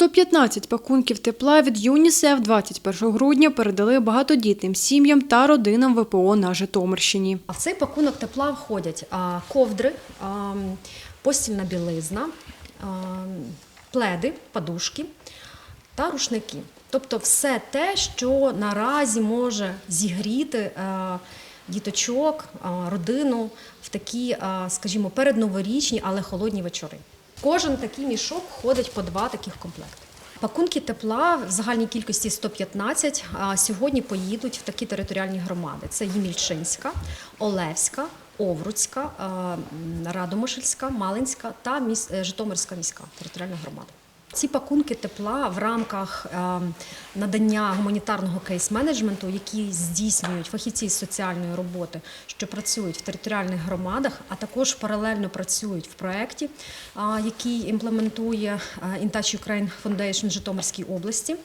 115 пакунків тепла від ЮНІСЕФ 21 грудня передали багатодітним сім'ям та родинам ВПО на Житомирщині. А в цей пакунок тепла входять ковдри, постільна білизна, пледи, подушки та рушники. Тобто все те, що наразі може зігріти діточок, родину в такі, скажімо, передноворічні, але холодні вечори. Кожен такий мішок входить по два таких комплекти. Пакунки тепла в загальній кількості 115 а сьогодні поїдуть в такі територіальні громади: це Ємільчинська, Олевська, Овруцька, а, Радомишльська, Малинська та міс- е, Житомирська міська територіальна громада. Ці пакунки тепла в рамках е, надання гуманітарного кейс-менеджменту, які здійснюють фахівці з соціальної роботи, що працюють в територіальних громадах, а також паралельно працюють в проєкті, а, який імплементує е, In Touch Ukraine Foundation Житомирській області.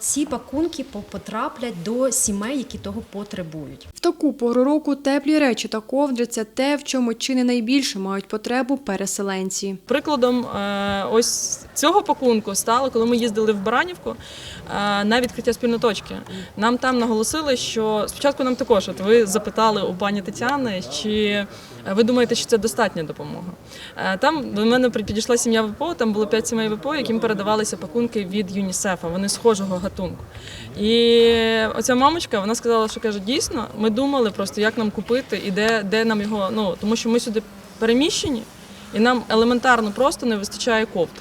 Ці пакунки по- потраплять до сімей, які того потребують. Таку пору року теплі речі та ковдри це те, в чому чи не найбільше мають потребу переселенці. Прикладом е, ось цього пакунку стало, коли ми їздили в Баранівку е, на відкриття спільної точки. Нам там наголосили, що спочатку нам також, от ви запитали у пані Тетяни, чи ви думаєте, що це достатня допомога. Е, Там до мене підійшла сім'я ВПО, там було п'ять сімей ВПО, яким передавалися пакунки від ЮНІСЕФа. Вони схожого гатунку. І оця мамочка вона сказала, що каже, дійсно, ми думали просто, як нам купити і де, де нам його. Ну тому що ми сюди переміщені, і нам елементарно просто не вистачає ковдр.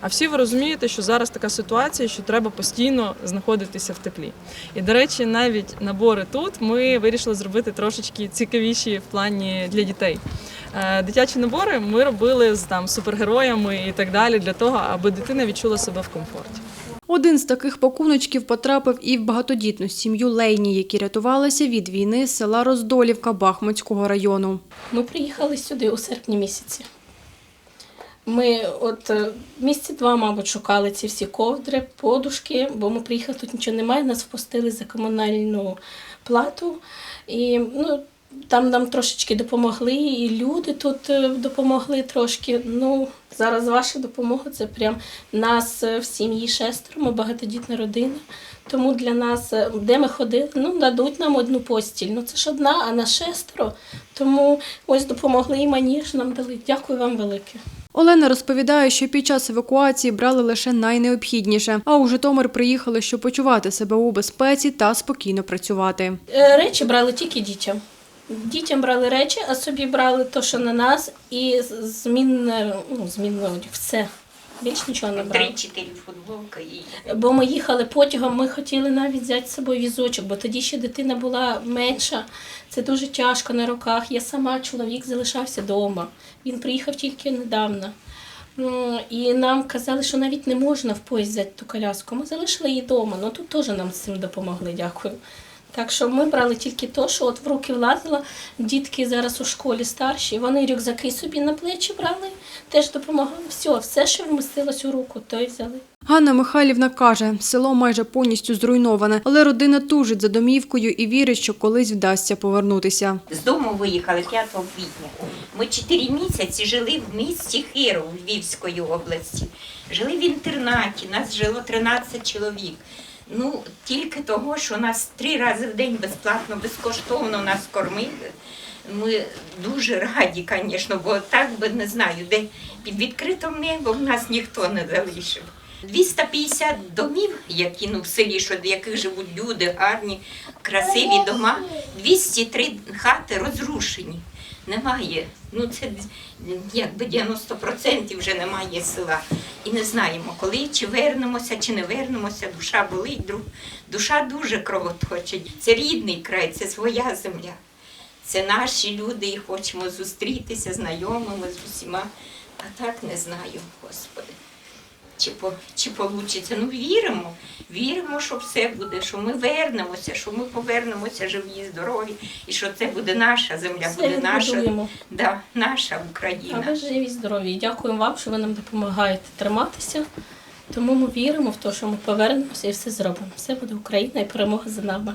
А всі ви розумієте, що зараз така ситуація, що треба постійно знаходитися в теплі. І, до речі, навіть набори тут ми вирішили зробити трошечки цікавіші в плані для дітей. Е, Дитячі набори ми робили з там супергероями і так далі, для того, аби дитина відчула себе в комфорті. Один з таких пакуночків потрапив і в багатодітну сім'ю Лейні, які рятувалися від війни з села Роздолівка Бахмутського району. Ми приїхали сюди у серпні місяці. Ми от е, місяці два, мабуть, шукали ці всі ковдри, подушки, бо ми приїхали, тут нічого немає, нас впустили за комунальну плату. І ну, там нам трошечки допомогли, і люди тут е, допомогли трошки. Ну, зараз ваша допомога це прям нас е, в сім'ї шестеро, ми багатодітна родина. Тому для нас, е, де ми ходили, ну дадуть нам одну постіль. Ну це ж одна, а на шестеро. Тому ось допомогли і маніж нам дали. Дякую вам велике. Олена розповідає, що під час евакуації брали лише найнеобхідніше, а у Житомир приїхали, щоб почувати себе у безпеці та спокійно працювати. Речі брали тільки дітям. Дітям брали речі, а собі брали то, що на нас, і змінне, ну, змінне одяг. Все. Більш нічого не брали. Три-чотири футболки і Бо ми їхали потягом, ми хотіли навіть взяти з собою візочок, бо тоді ще дитина була менша. Це дуже тяжко на руках. Я сама, чоловік залишався вдома. Він приїхав тільки недавно. Ну, І нам казали, що навіть не можна в поїзд взяти ту коляску. Ми залишили її вдома. Ну тут теж нам з цим допомогли, дякую. Так що ми брали тільки то, що от в руки влазило. Дітки зараз у школі старші, вони рюкзаки собі на плечі брали, теж допомагали. Все, все, що вмістилось у руку, то й взяли. Ганна Михайлівна каже, село майже повністю зруйноване, але родина тужить за домівкою і вірить, що колись вдасться повернутися. з дому виїхали 5 квітня. Ми чотири місяці жили в місті Хиров Львівської області. Жили в інтернаті, нас жило 13 чоловік. Ну, тільки того, що нас три рази в день безплатно, безкоштовно нас кормили. Ми дуже раді, звісно, бо так би не знаю, де під відкритим небом нас ніхто не залишив. 250 домів, які ну, в селі, що, в яких живуть люди, гарні, красиві дома, 203 хати розрушені. Немає. Ну це якби 90% вже немає села. І не знаємо, коли чи вернемося, чи не вернемося. Душа болить, душа дуже кровоточить. Це рідний край, це своя земля. Це наші люди, і хочемо зустрітися, знайомими з усіма. А так не знаю, Господи. Чи, по, чи получиться. Ну віримо, віримо, що все буде, що ми вернемося, що ми повернемося живі, здорові, і що це буде наша земля, Все буде наша, да, наша А Україна. ви живі, здорові. Дякуємо вам, що ви нам допомагаєте триматися. Тому ми віримо в те, що ми повернемося і все зробимо. Все буде Україна і перемога за нами.